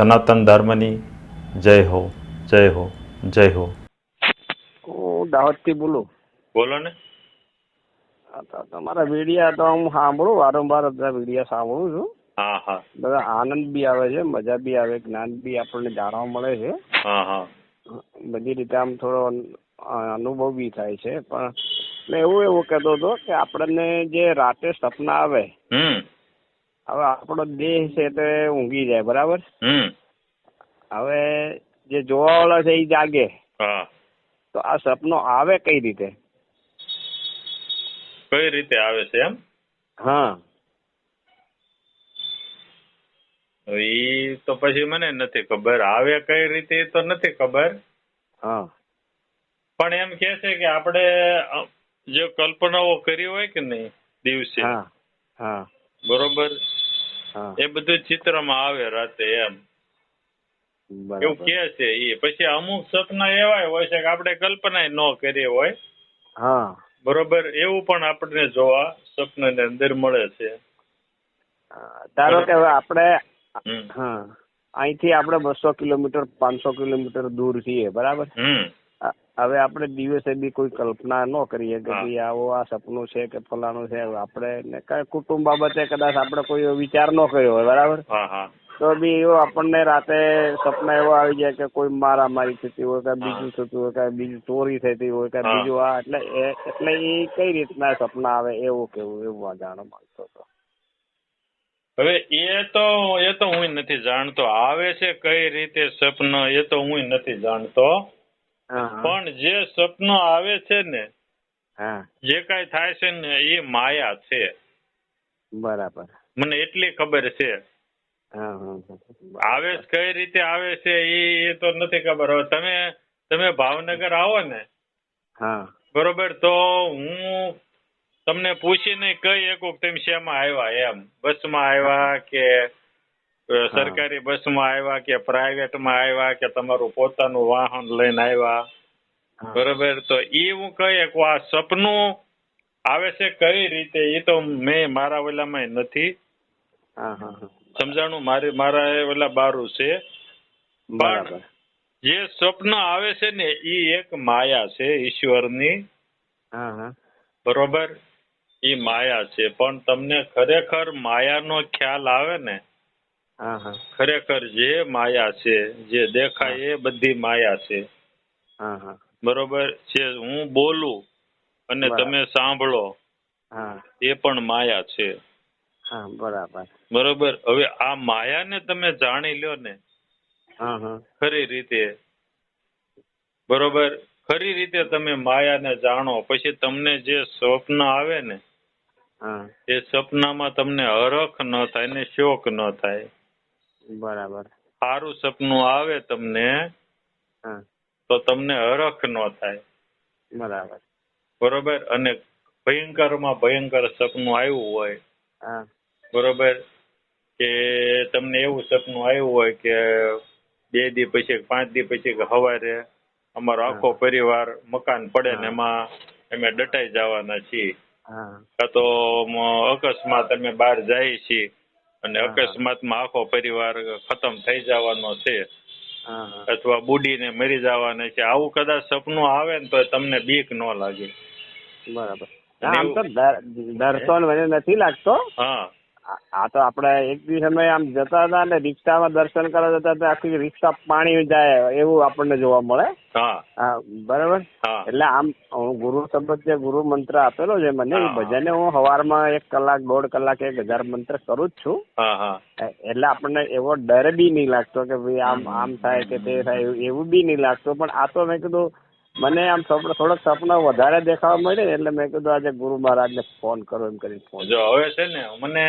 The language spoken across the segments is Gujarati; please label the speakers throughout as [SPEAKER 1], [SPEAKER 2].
[SPEAKER 1] સનાતન ધર્મની જય હો જય હો જય હો.
[SPEAKER 2] હું દાહોદથી બોલું.
[SPEAKER 1] બોલો ને.
[SPEAKER 2] તમારા વિડિયા તો હું સાંભળું વારંવાર બધા વિડીયા સાંભળું છું.
[SPEAKER 1] હા હા.
[SPEAKER 2] બધા આનંદ બી આવે છે મજા બી આવે જ્ઞાન બી આપણને જાણવા મળે છે.
[SPEAKER 1] હા હા.
[SPEAKER 2] બધી રીતે આમ થોડો અનુભવ બી થાય છે પણ મેં એવું એવું કહેતો હતો કે આપણને જે રાતે સપના આવે હવે આપણો દેહ છે તે ઊંઘી જાય બરાબર?
[SPEAKER 1] હમ.
[SPEAKER 2] હવે જે જોવાવાળા છે એ જાગે.
[SPEAKER 1] હા.
[SPEAKER 2] તો આ સપનો આવે કઈ રીતે?
[SPEAKER 1] કઈ રીતે આવે છે એમ?
[SPEAKER 2] હા.
[SPEAKER 1] એ તો પછી મને નથી ખબર. આવે કઈ રીતે તો નથી ખબર.
[SPEAKER 2] હા.
[SPEAKER 1] પણ એમ કે છે કે આપણે જે કલ્પનાઓ કરી હોય કે નહીં દિવસે
[SPEAKER 2] હા. હા.
[SPEAKER 1] બરોબર? એ બધું ચિત્રમાં આવે રાતે એમ. એવું કે છે એ પછી અમુક સપના એવા હોય છે કે આપણે કલ્પના ન કરી હોય.
[SPEAKER 2] હા.
[SPEAKER 1] બરોબર? એવું પણ આપણને જોવા સપનાની અંદર મળે છે.
[SPEAKER 2] ધારો કે હવે આપણે હા. અહીંથી આપણે બસો કિલોમીટર પાંચસો કિલોમીટર દૂર છીએ બરાબર? હવે આપણે દિવસે બી કોઈ કલ્પના ન કરીએ કે. ભાઈ આવો આ સપનું છે કે ફલાણું છે. આપણે ને કુટુંબ બાબતે કદાચ આપણે કોઈ વિચાર ન કર્યો હોય બરાબર?
[SPEAKER 1] હા હા.
[SPEAKER 2] તો બી એવો આપણને રાતે સપના એવો આવી જાય કે કોઈ મારામારી થતી હોય કે બીજું થતું હોય કે બીજું ચોરી થતી હોય કે બીજું આ એટલે એટલે એ કઈ રીતના સપના આવે એવું કેવું એવું જાણવા માંગતો હતો.
[SPEAKER 1] હવે એ તો એ તો હું નથી જાણતો. આવે છે કઈ રીતે સપન એ તો હું નથી જાણતો. પણ જે સપનો આવે છે ને
[SPEAKER 2] હા.
[SPEAKER 1] જે કઈ થાય છે ને એ માયા છે.
[SPEAKER 2] બરાબર.
[SPEAKER 1] મને એટલી ખબર છે
[SPEAKER 2] હા હા હા.
[SPEAKER 1] આવે છે કઈ રીતે આવે છે એ એ તો નથી ખબર. હવે તમે તમે ભાવનગર આવો ને.
[SPEAKER 2] હા.
[SPEAKER 1] બરોબર તો હું તમને પૂછીને કહી શકું કે તમે શેમાં આવ્યા એમ? બસમાં આવ્યા કે સરકારી બસમાં આવ્યા કે પ્રાઇવેટમાં આવ્યા કે તમારું પોતાનું વાહન લઈને આવ્યા? બરોબર તો એ હું કહી શકું આ સપનું આવે છે કઈ રીતે? એ તો મેં મારા ઓલામાં નથી.
[SPEAKER 2] હા હા હા.
[SPEAKER 1] સમજાણું? મારે મારા એ ઓલા બારું છે.
[SPEAKER 2] પણ
[SPEAKER 1] જે સ્વપ્ન આવે છે ને એ એક માયા છે ઈશ્વરની. બરોબર? એ માયા છે. પણ તમને ખરેખર માયાનો ખ્યાલ આવે ને ખરેખર જે માયા છે જે દેખાય એ બધી માયા છે.
[SPEAKER 2] હા હા.
[SPEAKER 1] બરોબર? જે હું બોલું અને તમે સાંભળો
[SPEAKER 2] હા.
[SPEAKER 1] એ પણ માયા છે.
[SPEAKER 2] હા બરાબર.
[SPEAKER 1] બરોબર. હવે આ માયાને તમે જાણી લ્યો ને
[SPEAKER 2] હા હા.
[SPEAKER 1] ખરી રીતે. બરોબર? ખરી રીતે તમે માયાને જાણો. પછી તમને જે સ્વપ્ન આવે ને એ સપનામાં તમને હરખ ન થાય ને શોક ન થાય.
[SPEAKER 2] બરાબર.
[SPEAKER 1] સારું સપનું આવે તમને
[SPEAKER 2] હા.
[SPEAKER 1] તો તમને હરખ ન થાય.
[SPEAKER 2] બરાબર.
[SPEAKER 1] બરોબર? અને ભયંકરમાં ભયંકર સપનું આવ્યું હોય
[SPEAKER 2] હા.
[SPEAKER 1] બરોબર? કે તમને એવું સપનું આવ્યું હોય કે બે દી પછી પાંચ દી પછી કે સવારે અમારો આખો પરિવાર મકાન પડે ને એમાં અમે દટાઈ જવાના છીએ. કાં તો અકસ્માત અમે બહાર જઈએ છીએ અને. અકસ્માતમાં આખો પરિવાર ખતમ થઈ જવાનો છે. અથવા બુડીને મરી જવાના છે. આવું કદાચ સપનું આવે ને તો તમને બીક ન લાગે.
[SPEAKER 2] બરાબર. આમ તો ડર નથી લાગતો.
[SPEAKER 1] હા.
[SPEAKER 2] આ- તો આપણે એક દિવસ અમે આમ જતા હતા ને રિક્ષામાં દર્શન કરવા જતા હતા આખી રિક્ષા પાણી જાય એવું આપણને જોવા મળે.
[SPEAKER 1] હા.
[SPEAKER 2] બરાબર? એટલે આમ હું ગુરુ શબ્દ જે ગુરુ મંત્ર આપેલો છે મને એ
[SPEAKER 1] હા.
[SPEAKER 2] ભજને હું સવારમાં એક કલાક દોઢ કલાક એક હજાર મંત્ર કરું જ છું. એટલે આપણને એવો ડર બી નહીં લાગતો કે ભાઈ આમ આમ થાય કે તે થાય એવું- એવું બી નહીં લાગતું. પણ આ તો મેં કીધું મને આમ થોડો થોડોક સપનો વધારે દેખાવા મળે એટલે મેં કીધું આજે ગુરુ મહારાજને ફોન કરો એમ કરી ફોન
[SPEAKER 1] જો હવે છે ને મને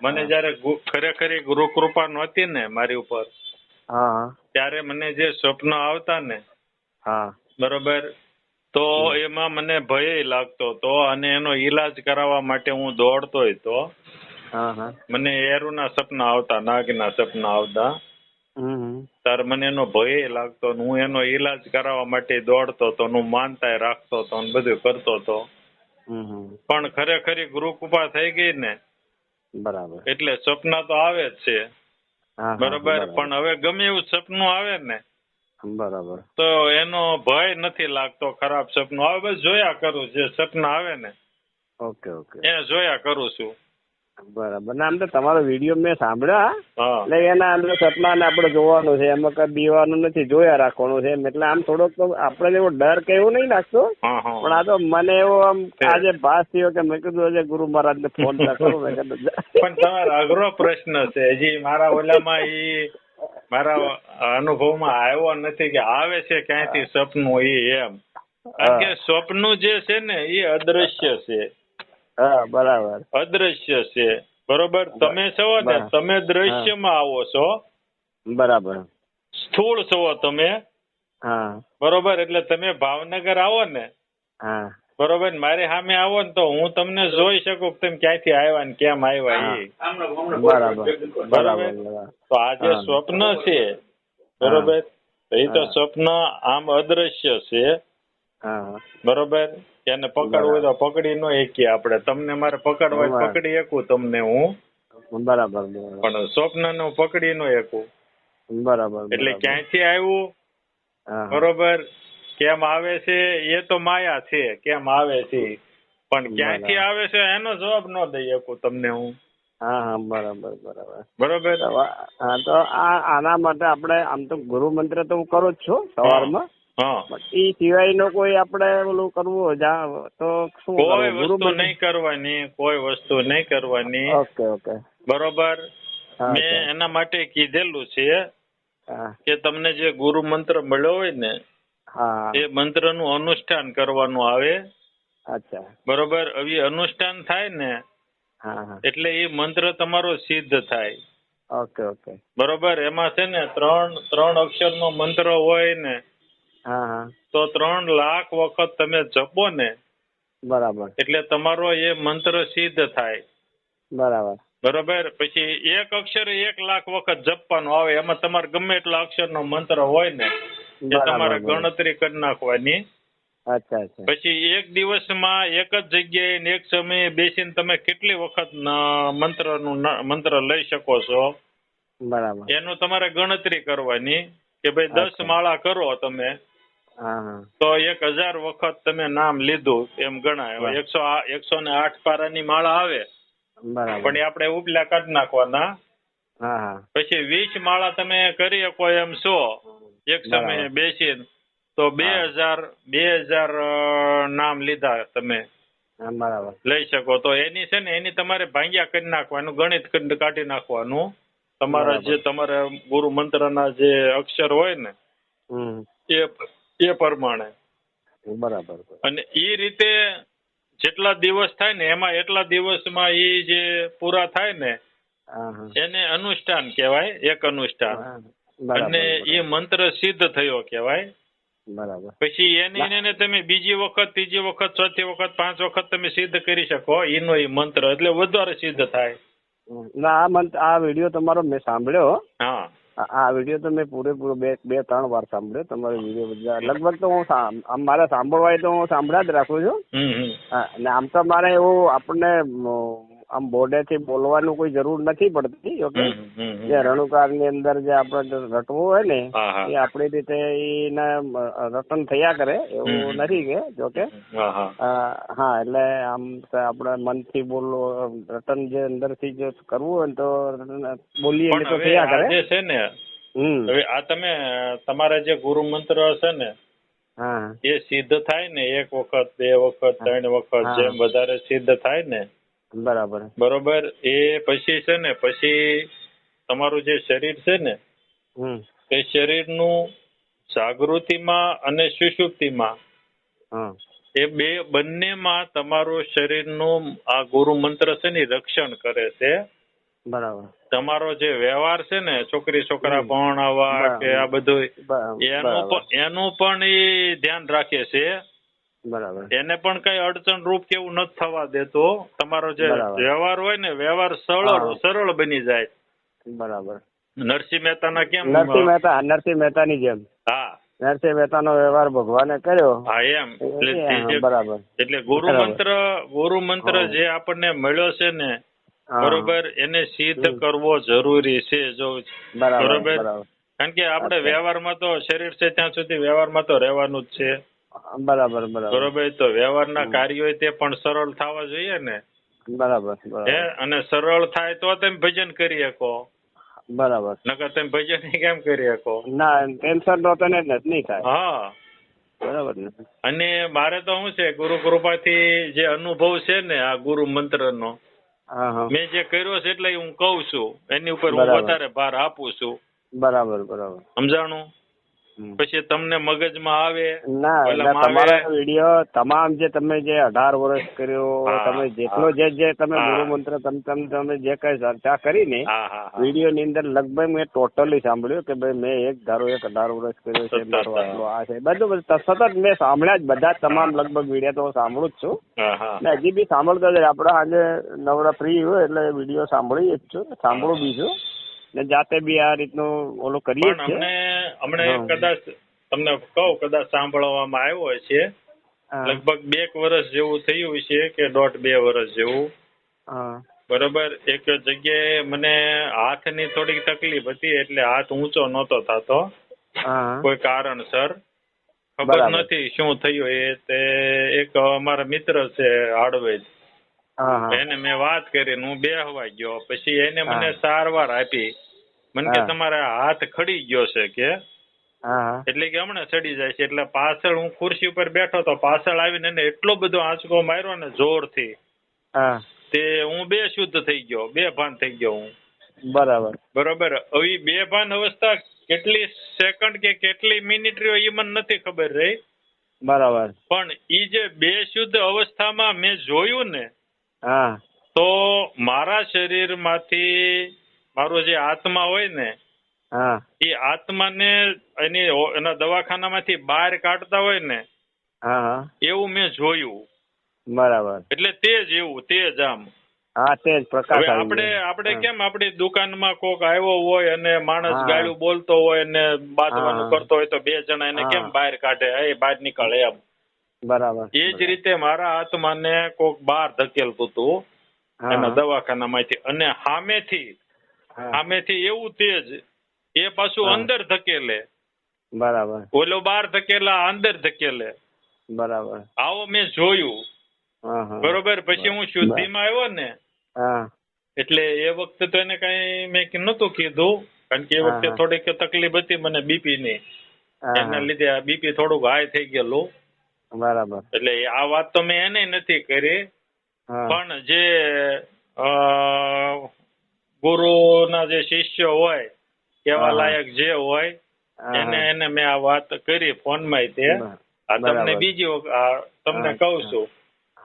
[SPEAKER 1] મને જયારે ખરેખર ગુરુ કૃપા નહોતી ને મારી ઉપર
[SPEAKER 2] હા
[SPEAKER 1] ત્યારે મને જે સ્વપ્ન આવતા ને
[SPEAKER 2] હા.
[SPEAKER 1] બરોબર તો એમાં મને ભય લાગતો હતો અને એનો ઈલાજ કરાવવા માટે હું દોડતો તો
[SPEAKER 2] હા હા.
[SPEAKER 1] મને એરુના સપના આવતા નાગના સપના આવતા. ત્યારે મને એનો ભય લાગતો હું એનો ઈલાજ કરાવવા માટે દોડતો હતો હું માનતા રાખતો હતો ને બધું કરતો હતો. પણ ખરેખર ગુરુ કૃપા થઈ ગઈ ને
[SPEAKER 2] બરાબર.
[SPEAKER 1] એટલે સપના તો આવે જ છે.
[SPEAKER 2] બરાબર?
[SPEAKER 1] બરોબર. પણ હવે ગમે એવું સપનું આવે ને
[SPEAKER 2] બરાબર.
[SPEAKER 1] તો એનો ભય નથી લાગતો ખરાબ સપનું. આવે બસ જોયા કરું જે સપના આવે ને.
[SPEAKER 2] Okay okay.
[SPEAKER 1] એ જોયા કરું છું.
[SPEAKER 2] બરાબર. ના આમ તો તમારો વીડિયો મેં સાંભળ્યા
[SPEAKER 1] હા.
[SPEAKER 2] એટલે એના અંદર સપનાને આપણે જોવાનું છે. એમાં કઈ બીવાનું નથી જોયા રાખવાનું છે એમ. એટલે આમ થોડોક તો આપણે એવો ડર કે એવું નહીં લાગતો. પણ આ તો મને એવો આમ આજે ભાસ થયો કે મેં કીધું આજે ગુરુ મહારાજને ફોન ના કરું. મેં કીધું
[SPEAKER 1] પણ તમારો અઘરો પ્રશ્ન છે. હજી મારા ઓલામાં એ મારા અનુભવમાં આવ્યો નથી કે આવે છે ક્યાંયથી સપનું એ એમ. કારણ કે સ્વપ્નું જે છે ને એ અદ્રશ્ય છે.
[SPEAKER 2] હા બરાબર.
[SPEAKER 1] અદ્રશ્ય છે. બરોબર? તમે છો ને. તમે દ્રશ્યમાં આવો છો.
[SPEAKER 2] બરાબર.
[SPEAKER 1] સ્થૂળ છો તમે.
[SPEAKER 2] હા.
[SPEAKER 1] બરોબર? એટલે તમે ભાવનગર આવો ને.
[SPEAKER 2] હા.
[SPEAKER 1] બરોબર? ને મારી સામે આવો ને તો હું તમને જોઈ શકું તમે ક્યાંથી આવ્યા ને કેમ આવ્યા એ.
[SPEAKER 2] બરાબર. બરાબર?
[SPEAKER 1] તો આ જે સ્વપ્ન છે બરોબર? એ તો સ્વપ્ન આમ અદ્રશ્ય છે. બરોબર? એને પકડવું હોય તો પકડી ન શકીએ આપણે. તમને મારે પકડવા હોય પકડી શકું તમને હું?
[SPEAKER 2] બરાબર
[SPEAKER 1] પણ સ્વપ્નનું પકડી ન શકું
[SPEAKER 2] બરાબર
[SPEAKER 1] એટલે. ક્યાંથી આવ્યું. બરોબર? કેમ આવે છે? એ તો માયા છે કેમ આવે છે? પણ ક્યાંથી. આવે છે એનો જવાબ ન દઈ શકું તમને હું.
[SPEAKER 2] હા હા બરાબર બરાબર.
[SPEAKER 1] બરોબર?
[SPEAKER 2] હા તો આ આના માટે આપણે આમ તો ગુરુ મંત્ર તો હું કરું જ છું સવારમાં. એ સિવાયનો કોઈ આપણે ઓલું કરવું જા- તો શું
[SPEAKER 1] કોઈ વસ્તુ નહીં કરવાની કોઈ વસ્તુ નહીં કરવાની.
[SPEAKER 2] Okay okay.
[SPEAKER 1] બરોબર? મે એના માટે કીધેલું છે કે તમને જે ગુરુ મંત્ર મળ્યો હોય ને
[SPEAKER 2] હા.
[SPEAKER 1] એ મંત્રનું અનુષ્ઠાન કરવાનું આવે.
[SPEAKER 2] અચ્છા.
[SPEAKER 1] બરોબર? હવે અનુષ્ઠાન થાય ને એટલે એ મંત્ર તમારો સિદ્ધ થાય.
[SPEAKER 2] Okay okay.
[SPEAKER 1] બરોબર? એમાં છે ને ત્રણ ત્રણ અક્ષરનો મંત્ર હોય ને તો ત્રણ લાખ વખત તમે જપો ને
[SPEAKER 2] બરાબર.
[SPEAKER 1] એટલે તમારો એ મંત્ર સિદ્ધ થાય.
[SPEAKER 2] બરાબર.
[SPEAKER 1] બરોબર? પછી એક અક્ષર એક લાખ વખત જપવાનો આવે એમાં તમારે ગમે એટલા અક્ષરનો મંત્ર હોય ને એ તમારે ગણતરી કરી નાખવાની.
[SPEAKER 2] અચ્છા અચ્છા.
[SPEAKER 1] પછી એક દિવસમાં એક જ જગ્યાએ ને એક સમયે બેસીને તમે કેટલી વખત મંત્ર મંત્રનું મંત્ર લઈ શકો છો?
[SPEAKER 2] બરાબર.
[SPEAKER 1] એનું તમારે ગણતરી કરવાની કે ભાઈ દસ માળા કરો તમે. તો એક હજાર વખત તમે નામ લીધું એમ ગણાય. એકસો એકસો ને આઠ પારાની માળા આવે. પણ એ આપણે ઉપલા કાઢી નાખવાના. પછી વીસ માળા તમે કરી શકો એમ છો. એક સમયે બેસી તો બે. હજાર બે હજાર નામ લીધા તમે.
[SPEAKER 2] બરાબર.
[SPEAKER 1] લઈ શકો. તો એની છે ને એની તમારે ભાંગ્યા કરી નાખવાનું ગણિત કાઢી નાખવાનું. તમારા જે તમારા ગુરુ મંત્રના જે અક્ષર હોય ને એ એ પ્રમાણે.
[SPEAKER 2] બરાબર
[SPEAKER 1] અને એ રીતે જેટલા દિવસ થાય ને એમાં એટલા દિવસમાં એ જે પૂરા થાય ને એને અનુષ્ઠાન કહેવાય એક અનુષ્ઠાન. અને એ મંત્ર સિદ્ધ થયો કહેવાય.
[SPEAKER 2] બરાબર.
[SPEAKER 1] પછી એની એને તમે બીજી વખત ત્રીજી વખત ચોથી વખત પાંચ વખત તમે સિદ્ધ કરી શકો. એનો એ મંત્ર એટલે વધારે સિદ્ધ થાય.
[SPEAKER 2] ના આ મંત્ર આ વીડિયો તમારો મેં સાંભળ્યો.
[SPEAKER 1] હા.
[SPEAKER 2] આ વીડિયો તો મેં પૂરેપૂરો બે બે ત્રણ વાર સાંભળ્યો. તમારો વીડિયો બધા લગભગ તો હું આમ મારે સાંભળવા તો હું સાંભળ્યા જ રાખું છું. અને આમ તો મારે એવું આપણને આમ બોર્ડેથી બોલવાનું કોઈ જરૂર નથી પડતી ઓકે. જે રણુકારની અંદર જે આપણે રટવું હોય ને એ આપણી રીતે એને રટન થયા કરે એવું. નથી કે જોકે?
[SPEAKER 1] હા
[SPEAKER 2] એટલે આમ આપણે મનથી બોલો રટન જે અંદરથી જો કરવું હોય ને તો બોલીએ તો થયા કરે.
[SPEAKER 1] છે ને હવે આ તમે તમારા જે ગુરુ મંત્ર હશે ને એ સિદ્ધ થાય ને એક વખત બે વખત ત્રણ વખત. જેમ વધારે સિદ્ધ થાય ને
[SPEAKER 2] બરાબર.
[SPEAKER 1] બરોબર. એ પછી છે ને પછી તમારું જે શરીર છે ને એ શરીરનું જાગૃતિમાં અને સુષુપ્તિમાં એ બે બંનેમાં તમારું શરીરનું આ ગુરુ મંત્ર છે ને રક્ષણ કરે છે.
[SPEAKER 2] બરાબર.
[SPEAKER 1] તમારો જે વ્યવહાર છે ને છોકરી છોકરા. ભણાવવા કે આ બધું એનું પણ એનું પણ એ ધ્યાન રાખે છે.
[SPEAKER 2] બરાબર.
[SPEAKER 1] એને પણ કઈ અડચણ રૂપ કેવું નથી થવા દેતો. તમારો જે વ્યવહાર હોય ને વ્યવહાર સરળ સરળ બની જાય.
[SPEAKER 2] બરાબર.
[SPEAKER 1] નરસિંહ મહેતાના કેમ
[SPEAKER 2] નરસિંહ મહેતા નરસિંહ મહેતાની જેમ.
[SPEAKER 1] હા.
[SPEAKER 2] નરસિંહ મહેતાનો વ્યવહાર ભગવાને કર્યો.
[SPEAKER 1] હા એમ. એટલે
[SPEAKER 2] બરાબર.
[SPEAKER 1] એટલે ગુરુ મંત્ર ગુરુ મંત્ર જે આપણને મળ્યો છે ને બરોબર એને સિદ્ધ કરવો જરૂરી છે જો
[SPEAKER 2] બરાબર.
[SPEAKER 1] કારણ કે આપણે. વ્યવહારમાં તો શરીર છે ત્યાં સુધી વ્યવહારમાં તો રહેવાનું જ છે.
[SPEAKER 2] બરાબર બરાબર.
[SPEAKER 1] બરોબર તો વ્યવહારના. કાર્યો તે પણ સરળ થવા જોઈએ ને?
[SPEAKER 2] બરાબર
[SPEAKER 1] હે? અને સરળ થાય તો તમે ભજન કરી શકો.
[SPEAKER 2] બરાબર.
[SPEAKER 1] નકર તમે ભજન કેમ કરી શકો?
[SPEAKER 2] ના ટેન્શન તો તને જ નહીં થાય.
[SPEAKER 1] હા.
[SPEAKER 2] બરાબર ને?
[SPEAKER 1] અને મારે તો શું છે ગુરુ કૃપાથી જે અનુભવ છે ને આ ગુરુ મંત્રનો
[SPEAKER 2] હા હા.
[SPEAKER 1] મેં જે કર્યો છે એટલે હું કઉ છું. એની ઉપર હું વધારે ભાર આપું છું.
[SPEAKER 2] બરાબર બરાબર.
[SPEAKER 1] સમજાણું. પછી તમને મગજમાં આવે
[SPEAKER 2] ના તમારા વીડિયો તમામ જે તમે જે અઢાર વર્ષ કર્યો તમે જેટલો જે જે તમે. ગુરુ મંત્ર તમે તમે જે કઈ ચર્ચા કરી ને વીડિયો ની અંદર લગભગ મેં ટોટલી સાંભળ્યું કે ભાઈ મેં એક ધારો એક અઢાર વર્ષ કર્યો છે મારો આટલો આ છે. બધું સતત મેં સાંભળ્યા જ બધા તમામ લગભગ વીડિયો તો હું સાંભળું જ છું. ને હજી બી સાંભળતો જ આપણે આજે નવરા ફ્રી હોય એટલે વીડિયો સાંભળી જ છું સાંભળું બી છું. ને જાતે બી આ રીતનું ઓલું કરીએ છીએ.
[SPEAKER 1] અમને અમને કદાચ તમને કહું કદાચ સાંભળવામાં આવ્યો છે. લગભગ બે વર્ષ જેવું થયું છે કે દોઢ બે વર્ષ જેવું. બરોબર? એક જગ્યાએ મને હાથની થોડીક તકલીફ હતી એટલે હાથ ઊંચો નહોતો થતો. કોઈ કારણસર. ખબર નથી શું થયું એ તે એક અમારા મિત્ર છે હાડવેજ.
[SPEAKER 2] હા હા
[SPEAKER 1] એને મેં વાત કરી હું હું બેહવા ગયો. પછી એને મને સારવાર આપી. મને કે. તમારા હાથ ખડી ગયો છે કે? એટલે કે હમણાં ચડી જાય છે. એટલે પાછળ હું ખુરશી ઉપર બેઠો તો પાછળ આવીને એને એટલો બધો આંચકો માર્યો ને જોરથી. તે હું બે શુદ્ધ થઈ ગયો. બે ભાન થઈ ગયો હું.
[SPEAKER 2] બરાબર.
[SPEAKER 1] બરોબર. હવે બે ભાન અવસ્થા કેટલી સેકન્ડ કે કેટલી મિનિટ રહ્યો એ મને નથી ખબર રહી.
[SPEAKER 2] બરાબર.
[SPEAKER 1] પણ ઈ જે બે શુદ્ધ અવસ્થામાં મેં જોયું ને
[SPEAKER 2] હા.
[SPEAKER 1] તો મારા શરીરમાંથી મારો જે આત્મા હોય ને
[SPEAKER 2] હા.
[SPEAKER 1] એ આત્માને એની એના દવાખાનામાંથી બહાર કાઢતા હોય ને
[SPEAKER 2] હા
[SPEAKER 1] એવું મેં જોયું.
[SPEAKER 2] બરાબર.
[SPEAKER 1] એટલે તે જ એવું તેજ આમ.
[SPEAKER 2] હા તે જ પ્રકાશ
[SPEAKER 1] આપણે. આપણે કેમ આપણી દુકાનમાં કોક આવ્યો હોય અને માણસ. ગાળું બોલતો હોય અને બાંધવાનું કરતો હોય તો બે જણા એને કેમ બહાર કાઢે? એ બહાર નીકળે એમ.
[SPEAKER 2] બરાબર.
[SPEAKER 1] એ જ રીતે મારા આત્માને કોક બહાર ધકેલતું હતું. એના દવાખાનામાંથી. અને સામેથી. સામેથી એવું તેજ એ પાછું અંદર ધકેલે.
[SPEAKER 2] બરાબર.
[SPEAKER 1] ઓલો બહાર ધકેલા અંદર ધકેલે.
[SPEAKER 2] બરાબર.
[SPEAKER 1] આવો મેં જોયું. બરોબર? પછી હું શુદ્ધિમાં આવ્યો ને એટલે એ વખતે તો એને કઈ મેં નતું કીધું કારણ કે એ વખતે થોડીક તકલીફ હતી મને બીપી ની એના લીધે આ બીપી થોડુંક હાઈ થઈ ગયેલું.
[SPEAKER 2] બરાબર.
[SPEAKER 1] એટલે આ વાત તો મેં એને નથી કરી પણ જે ગુરુના જે શિષ્ય હોય કેવા લાયક જે હોય એને એને મેં આ વાત કરી ફોનમાં તે આ તમને બીજી વખત તમને કહું છું.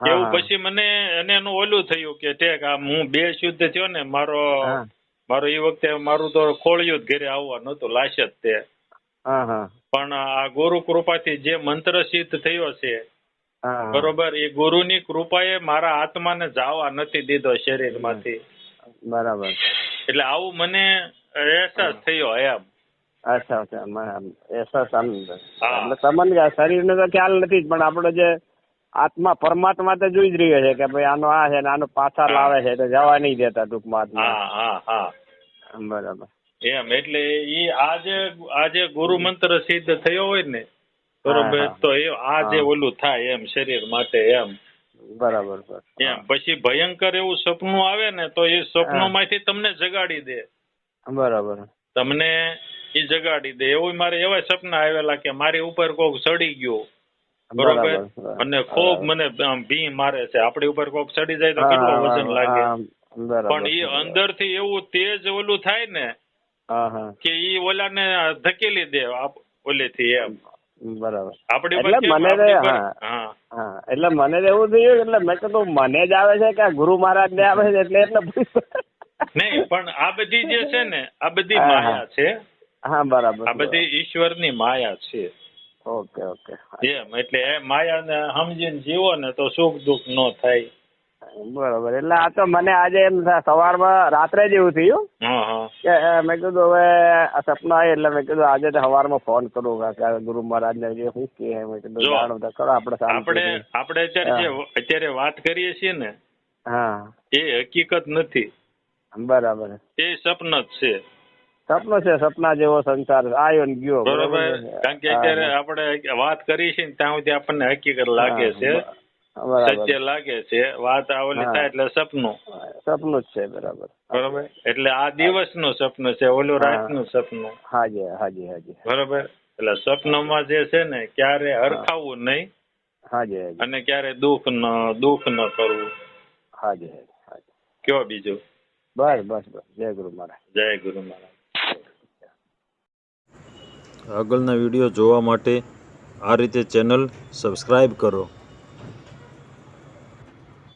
[SPEAKER 1] એવું પછી મને એને એનું ઓલું થયું કે ઠેક આ હું બે શુદ્ધ થયો ને મારો મારો એ વખતે મારું તો ખોળિયું જ ઘરે આવવા હતું લાશ જ તે. પણ આ ગુરુ કૃપાથી જે મંત્ર સિદ્ધ થયો છે બરોબર એ ગુરુની કૃપાએ મારા આત્માને જાવા નથી દીધો શરીરમાંથી.
[SPEAKER 2] બરાબર.
[SPEAKER 1] એટલે આવું મને અહેસાસ થયો એમ.
[SPEAKER 2] અચ્છા અચ્છા અહેસાસ આમ. એટલે તમને શરીરનો તો ખ્યાલ નથી પણ આપણો જે આત્મા પરમાત્મા તો જોઈ જ રહ્યો છે કે ભાઈ આનો આ છે ને આનો પાછા લાવે છે તો જવા નહીં દેતા ટૂંકમાં આત્મા. બરાબર.
[SPEAKER 1] એમ એટલે ઈ આજે આજે ગુરુ મંત્ર સિદ્ધ થયો હોય ને બરોબર. તો એ આ જે ઓલું થાય એમ શરીર માટે એમ.
[SPEAKER 2] બરાબર.
[SPEAKER 1] એમ પછી ભયંકર એવું સપનું આવે ને તો એ સપનોમાંથી તમને જગાડી દે.
[SPEAKER 2] બરાબર.
[SPEAKER 1] તમને એ જગાડી દે. એવું મારે એવા સપના આવેલા કે મારી ઉપર કોક ચડી ગયો. બરોબર? અને ખૂબ મને ભી મારે છે. આપણી ઉપર કોક ચડી જાય તો કેટલું વજન લાગે. પણ એ અંદરથી એવું તેજ ઓલું થાય ને કે ઈ ઓલાને ધકેલી દે ઓલેથી એમ.
[SPEAKER 2] બરાબર. એટલે મને એટલે મને એવું થયું એટલે મેં કીધું મને જ આવે છે કે ગુરુ મહારાજ ને આવે છે? એટલે એટલે
[SPEAKER 1] નહીં પણ આ બધી જે છે ને આ બધી. માયા છે.
[SPEAKER 2] હા બરાબર
[SPEAKER 1] આ બધી ઈશ્વરની માયા છે.
[SPEAKER 2] Okay okay.
[SPEAKER 1] એમ એટલે એ માયાને સમજીને જીવો ને તો સુખ દુઃખ ન થાય.
[SPEAKER 2] બરાબર. એટલે આ તો મને આજે એમ સવારમાં રાત્રે જેવું થયું. કે મેં કીધું હવે આ સપનું આવ્યું એટલે મેં કીધું આજે સવારમાં ફોન કરું ગુરુ મહારાજ ને જે શું કે મેં કીધું જાણો તો કરો આપણે
[SPEAKER 1] આપણે આપણે અત્યારે અત્યારે વાત કરીએ છીએ ને
[SPEAKER 2] હા.
[SPEAKER 1] એ હકીકત નથી.
[SPEAKER 2] બરાબર.
[SPEAKER 1] એ સપન જ છે.
[SPEAKER 2] સપનો છે સપના જેવો સંસાર આવ્યો ને ગયો
[SPEAKER 1] બરોબર કારણ કે અત્યારે આપણે વાત કરી છે ને ત્યાં સુધી આપણને હકીકત લાગે છે. સત્ય લાગે છે વાત આ ઓલી થાય એટલે સપનું.
[SPEAKER 2] સપનું જ છે બરાબર.
[SPEAKER 1] બરોબર? એટલે આ દિવસનું સપનું છે ઓલું રાતનું સપનું.
[SPEAKER 2] હાજી હાજી હાજી.
[SPEAKER 1] બરોબર? એટલે સપનમાં જે છે ને ક્યારે હરખાવું નહીં
[SPEAKER 2] હાજી
[SPEAKER 1] અને ક્યારે દુઃખ ન દુઃખ ન કરવું.
[SPEAKER 2] હાજી હાજી હાજી.
[SPEAKER 1] કયો બીજું?
[SPEAKER 2] બસ બસ બસ. જય ગુરુ મહારાજ.
[SPEAKER 1] જય ગુરુ મહારાજ.
[SPEAKER 3] આગળના વીડિયો જોવા માટે આ રીતે ચેનલ સબસ્ક્રાઈબ કરો.